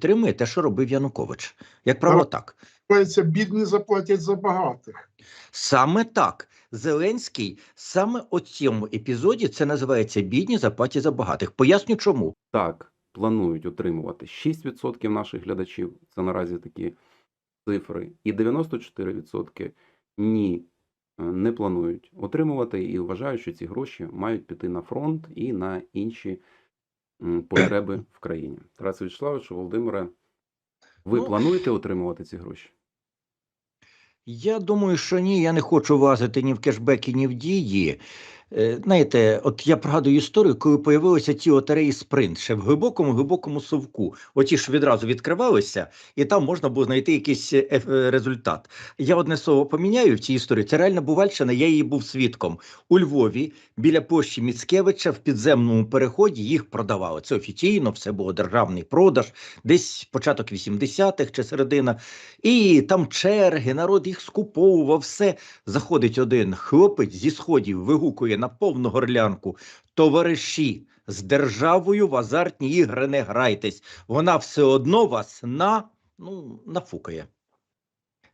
підтримує те, що робив Янукович. Як правило, так. Бідні заплатять за багатих. Саме так. Зеленський саме у цьому епізоді це називається бідні заплаті за багатих. Поясню чому. Так, планують отримувати 6% наших глядачів. Це наразі такі цифри. І 94% ні, е, не планують отримувати і вважають, що ці гроші мають піти на фронт і на інші потреби в країні. Тарас Вячеславович, Володимире, ви Ну, плануєте отримувати ці гроші? Я думаю, що ні, я не хочу влазити ні в кешбеки, ні в дії. Е, Знаєте, от я пригадую історію, коли появилися ті лотереї спринт ще в глибокому глибокому совку. Оті ж відразу відкривалися, і там можна було знайти якийсь е, е, результат. Я одне слово поміняю в цій історії. Це реальна бувальщина, я її був свідком. У Львові біля площі Міцкевича в підземному переході їх продавали. Це офіційно, все було державний продаж, десь початок 80-х чи середина. І там черги, народ їх скуповував, все. Заходить один хлопець зі сходів, вигукує на повну горлянку. Товариші, з державою в азартні ігри не грайтесь. Вона все одно вас на, ну, нафукає.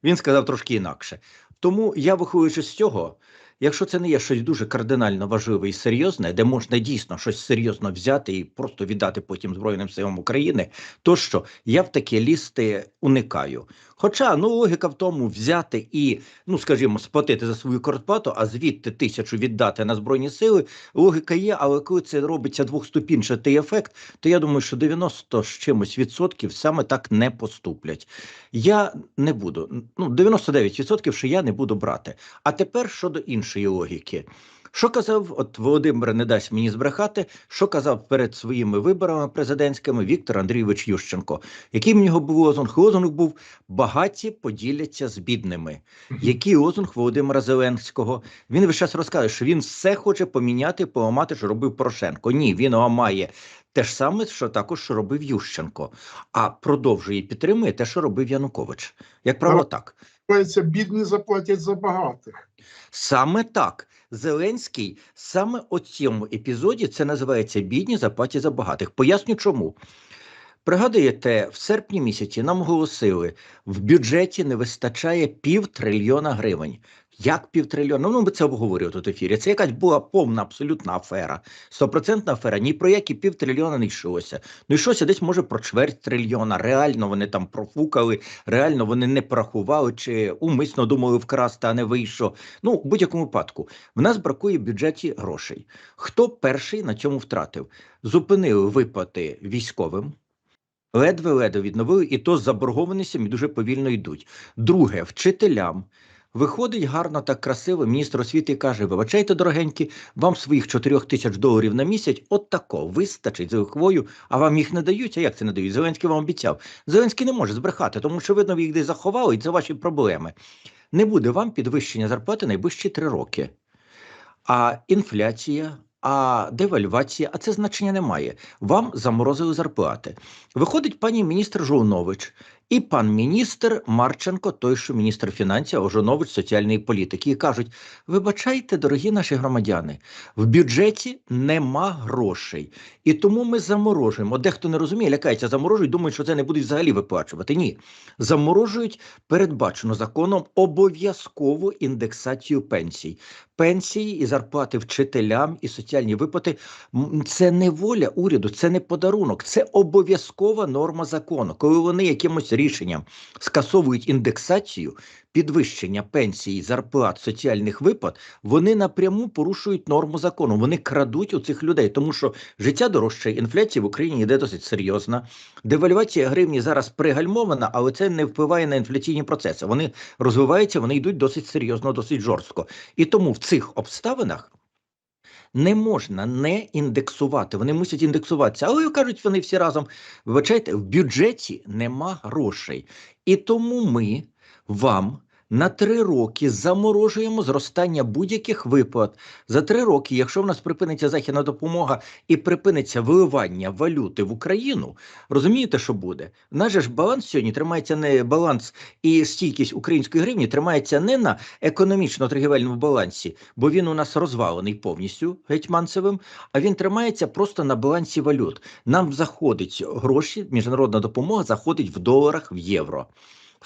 Він сказав трошки інакше. Тому я, виходячи з цього, якщо це не є щось дуже кардинально важливе і серйозне, де можна дійсно щось серйозно взяти і просто віддати потім Збройним силам України, то що я в таке лізти уникаю. Хоча ну логіка в тому взяти і, ну скажімо, сплатити за свою квартплату, а звідти тисячу віддати на збройні сили. Логіка є, але коли це робиться двохступінчатий ефект, то я думаю, що 90 з чимось відсотків саме так не поступлять. Я не буду. Ну 99% що я не буду брати. А тепер щодо іншої логіки. Що казав, от Володимир не дасть мені збрехати, що казав перед своїми виборами президентськими Віктор Андрійович Ющенко. Який в нього був лозунг? Лозунг був багаті поділяться з бідними. Який лозунг Володимира Зеленського? Він весь час розказує, що він все хоче поміняти, поламати, що робив Порошенко. Ні, він ламає те ж саме, що також робив Ющенко, а продовжує і підтримує те, що робив Янукович. Як правило, так. Називається бідні заплатять за багатих. Саме так. Зеленський саме у цьому епізоді це називається бідні заплаті за багатих. Поясню чому. Пригадуєте, в серпні місяці нам оголосили, в бюджеті не вистачає пів трильйона гривень. Як півтрильйона? Ну, ми це обговорювали тут ефірі. Це якась була повна абсолютна афера. Стопроцентна афера. Ні про які півтрильйона не йшлося. Ну йшлося десь, може, про чверть трильйона. Реально вони там профукали, реально вони не порахували чи умисно думали вкрасти, а не вийшло. Ну, в будь-якому випадку, в нас бракує в бюджеті грошей. Хто перший на цьому втратив? Зупинили виплати військовим. Ледве-ледве відновили, і то з заборгованістями дуже повільно йдуть. Друге, вчителям. Виходить гарно так красиво, міністр освіти каже: вибачайте, дорогенькі, вам своїх 4 тисяч доларів на місяць от тако вистачить за хвою, а вам їх не дають. А як це не дають? Зеленський вам обіцяв. Зеленський не може збрехати, тому що видно, ви їх десь заховали, і це ваші проблеми. Не буде вам підвищення зарплати найближчі три роки. А інфляція, а девальвація, а це значення немає. Вам заморозили зарплати. Виходить пані міністр Жолнович і пан міністр Марченко, той, що міністр фінансів, а Жолнович соціальної політики, і кажуть: вибачайте, дорогі наші громадяни, в бюджеті нема грошей, і тому ми заморожуємо. Дехто не розуміє, лякається, заморожують, думають, що це не будуть взагалі виплачувати. Ні, заморожують передбачено законом обов'язкову індексацію пенсій. Пенсії і зарплати вчителям і соціальні виплати це не воля уряду, це не подарунок, це обов'язкова норма закону. Коли вони якимось рішенням скасовують індексацію, підвищення пенсій, зарплат, соціальних виплат, вони напряму порушують норму закону. Вони крадуть у цих людей, тому що життя дорожче, інфляція в Україні йде досить серйозна. Девальвація гривні зараз пригальмована, але це не впливає на інфляційні процеси. Вони розвиваються, вони йдуть досить серйозно, досить жорстко. І тому в цих обставинах. Не можна не індексувати, вони мусять індексуватися. Але кажуть вони всі разом: вибачайте, в бюджеті нема грошей. І тому ми вам на три роки заморожуємо зростання будь-яких виплат. За три роки, якщо в нас припиниться західна допомога і припиниться виливання валюти в Україну, розумієте, що буде? Же ж баланс сьогодні тримається не баланс і стійкість української гривні тримається не на економічно-торгівельному балансі, бо він у нас розвалений повністю гетьманцевим, а він тримається просто на балансі валют. Нам заходить гроші, міжнародна допомога заходить в доларах, в євро.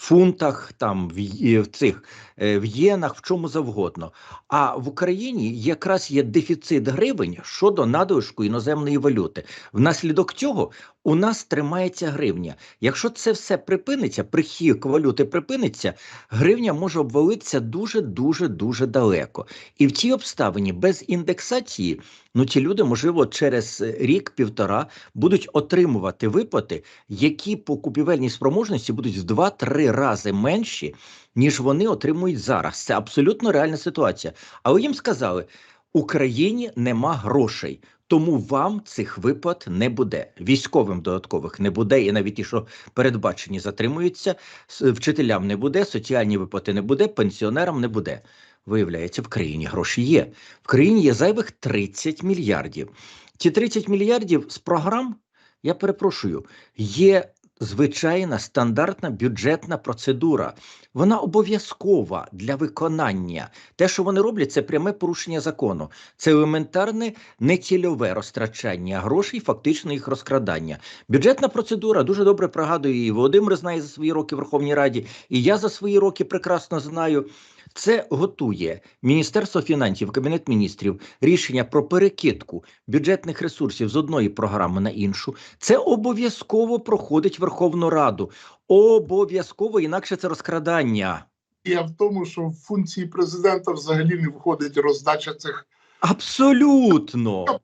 Фунтах, там в, цих е, в єнах, в чому завгодно. А в Україні якраз є дефіцит гривень щодо надлишку іноземної валюти. Внаслідок цього у нас тримається гривня. Якщо це все припиниться, прихід валюти припиниться, гривня може обвалитися дуже дуже дуже далеко. І в цій обставині без індексації, ну ці люди, можливо, через рік-півтора будуть отримувати виплати, які по купівельній спроможності будуть в 2-3 рази менші, ніж вони отримують зараз. Це абсолютно реальна ситуація. Але їм сказали: Україні нема грошей. Тому вам цих виплат не буде. Військовим додаткових не буде, і навіть ті, що передбачені, затримуються. Вчителям не буде, соціальні виплати не буде, пенсіонерам не буде. Виявляється, в країні гроші є. В країні є зайвих 30 мільярдів. Ці 30 мільярдів з програм, я перепрошую, є звичайна стандартна бюджетна процедура. Вона обов'язкова для виконання. Те, що вони роблять, це пряме порушення закону. Це елементарне нецільове розтрачання грошей, фактично їх розкрадання. Бюджетна процедура дуже добре пригадує і Володимир знає за свої роки в Верховній Раді, і я за свої роки прекрасно знаю. Це готує Міністерство фінансів, Кабінет міністрів рішення про перекидку бюджетних ресурсів з одної програми на іншу. Це обов'язково проходить Верховну Раду. Обов'язково, інакше це розкрадання. І в тому, що в функції президента взагалі не входить роздача цих Абсолютно.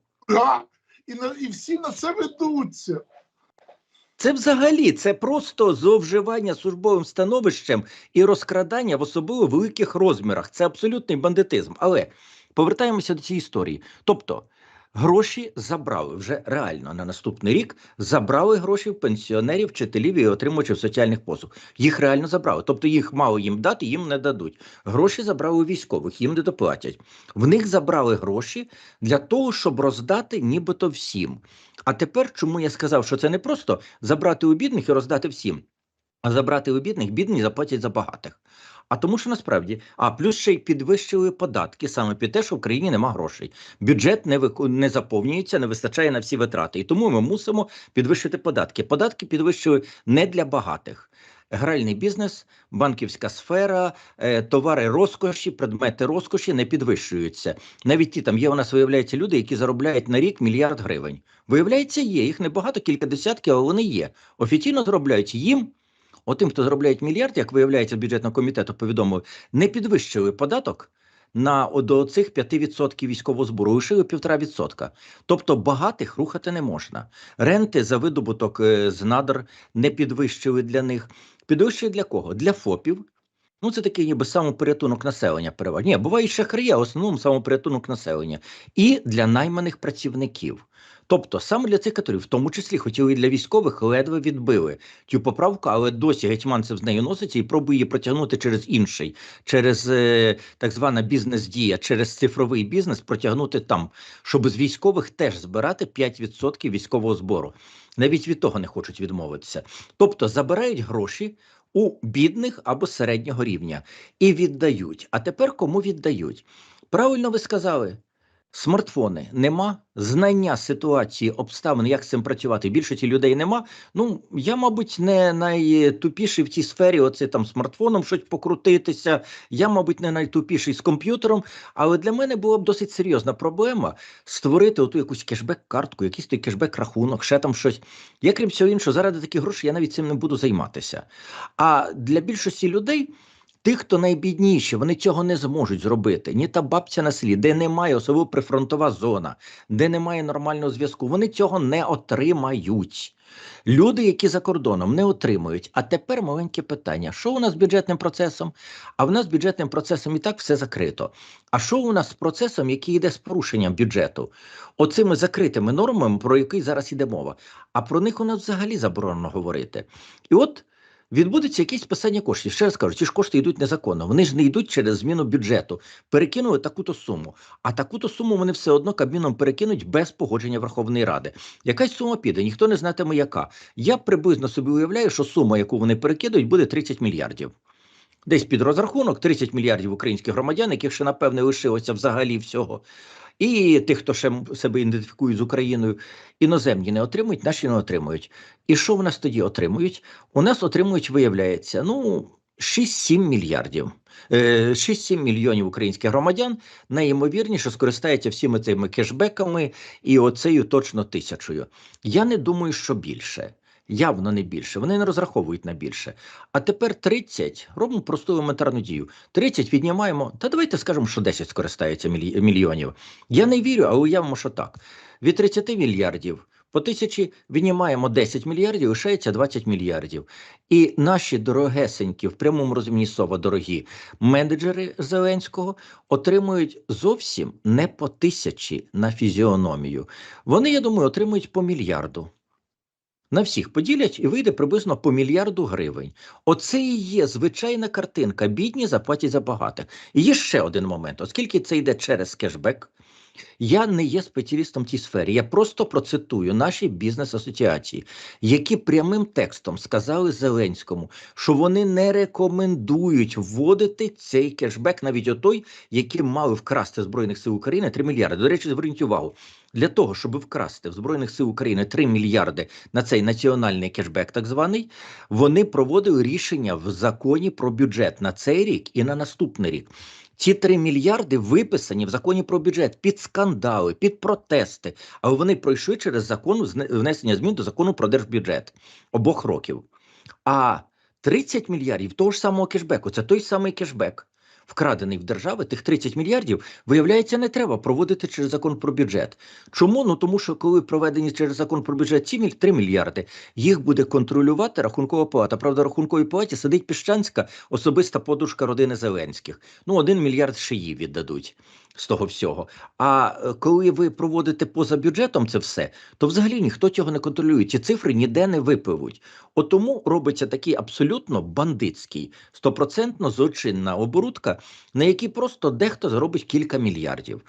і, на, і всі на це ведуться. Це взагалі це просто зловживання службовим становищем і розкрадання в особливо великих розмірах. Це абсолютний бандитизм. Але повертаємося до цієї історії. Тобто гроші забрали вже реально на наступний рік. Забрали гроші пенсіонерів, вчителів і отримувачів соціальних послуг. Їх реально забрали. Тобто їх мало їм дати, їм не дадуть. Гроші забрали у військових, їм не доплатять. В них забрали гроші для того, щоб роздати нібито всім. А тепер, чому я сказав, що це не просто забрати у бідних і роздати всім, а забрати у бідних, бідні заплатять за багатих. А тому, що насправді, а плюс ще й підвищили податки саме під те, що в країні нема грошей. Бюджет не вику... не заповнюється, не вистачає на всі витрати. І тому ми мусимо підвищити податки. Податки підвищили не для багатих. Гральний бізнес, банківська сфера, е, товари розкоші, предмети розкоші не підвищуються. Навіть ті там є у нас виявляється люди, які заробляють на рік мільярд гривень. Виявляється, є їх небагато, кілька десятків, але вони є. Офіційно заробляють їм. Отим, хто заробляє мільярд, як виявляється, бюджетного комітету повідомив, не підвищили податок на до цих 5% військового збору, лишили 1,5%. Тобто багатих рухати не можна. Ренти за видобуток е, з надр не підвищили для них. Підвищили для кого? Для ФОПів. Ну, це такий ніби самопорятунок населення переважно. Ні, буває шахрія, в основному самопорятунок населення. І для найманих працівників. Тобто саме для цих каторів, в тому числі хотіли і для військових, ледве відбили цю поправку, але досі гетьманцев з нею носиться і пробує її протягнути через інший, через е, так звана бізнес-дія, через цифровий бізнес протягнути там, щоб з військових теж збирати 5% військового збору. Навіть від того не хочуть відмовитися. Тобто забирають гроші у бідних або середнього рівня і віддають. А тепер кому віддають? Правильно ви сказали. Смартфони нема, знання ситуації, обставин, як з цим працювати. Більшості людей нема. Ну я, мабуть, не найтупіший в цій сфері. Оце там смартфоном щось покрутитися. Я, мабуть, не найтупіший з комп'ютером. Але для мене була б досить серйозна проблема створити оту якусь кешбек-картку, якийсь той кешбек-рахунок, ще там щось. Я, крім всього іншого, заради таких грошей я навіть цим не буду займатися. А для більшості людей. Тих, хто найбідніші, вони цього не зможуть зробити. Ні та бабця на селі, де немає, особливо прифронтова зона, де немає нормального зв'язку, вони цього не отримають. Люди, які за кордоном не отримують. А тепер маленьке питання: що у нас з бюджетним процесом? А в нас з бюджетним процесом і так все закрито. А що у нас з процесом, який йде з порушенням бюджету? Оцими закритими нормами, про які зараз йде мова. А про них у нас взагалі заборонено говорити. І от Відбудеться якесь списання коштів. Ще раз кажу, ці ж кошти йдуть незаконно. Вони ж не йдуть через зміну бюджету. Перекинули таку-то суму. А таку-то суму вони все одно кабміном перекинуть без погодження Верховної Ради. Якась сума піде, ніхто не знатиме яка. Я приблизно собі уявляю, що сума, яку вони перекидують, буде 30 мільярдів. Десь під розрахунок 30 мільярдів українських громадян, яких ще напевне лишилося взагалі всього. І тих, хто ще себе ідентифікує з Україною, іноземні не отримують, наші не отримують. І що в нас тоді отримують? У нас отримують, виявляється, ну 6-7 мільярдів. Е, 6-7 мільйонів українських громадян найімовірніше скористаються всіми цими кешбеками і оцею точно тисячою. Я не думаю, що більше. Явно не більше. Вони не розраховують на більше. А тепер 30, робимо просту елементарну дію. 30 віднімаємо, та давайте скажемо, що 10 скористається мільйонів. Я не вірю, але уявимо, що так. Від 30 мільярдів по тисячі віднімаємо 10 мільярдів, лишається 20 мільярдів. І наші дорогесенькі, в прямому розумінні слова дорогі менеджери Зеленського отримують зовсім не по тисячі на фізіономію. Вони, я думаю, отримують по мільярду. На всіх поділять і вийде приблизно по мільярду гривень. Оце і є звичайна картинка. Бідні заплатять за багатих. І є ще один момент, оскільки це йде через кешбек. Я не є спеціалістом в цій сфері. Я просто процитую наші бізнес-асоціації, які прямим текстом сказали Зеленському, що вони не рекомендують вводити цей кешбек, навіть отой, який мали вкрасти Збройних сил України 3 мільярди. До речі, зверніть увагу. Для того, щоб вкрасти в Збройних сил України 3 мільярди на цей національний кешбек, так званий, вони проводили рішення в законі про бюджет на цей рік і на наступний рік. Ці 3 мільярди виписані в законі про бюджет під скандали, під протести, але вони пройшли через закон внесення змін до закону про держбюджет обох років. А 30 мільярдів того ж самого кешбеку, це той самий кешбек, вкрадений в держави, тих 30 мільярдів, виявляється, не треба проводити через закон про бюджет. Чому? Ну тому що коли проведені через закон про бюджет ці 3 мільярди, їх буде контролювати рахункова палата. Правда, рахунковій палаті сидить Піщанська, особиста подушка родини Зеленських. Ну, один мільярд їй віддадуть з того всього. А е, коли ви проводите поза бюджетом це все, то взагалі ніхто цього не контролює. Ці цифри ніде не випливуть. От тому робиться такий абсолютно бандитський, стопроцентно злочинна оборудка, на якій просто дехто заробить кілька мільярдів.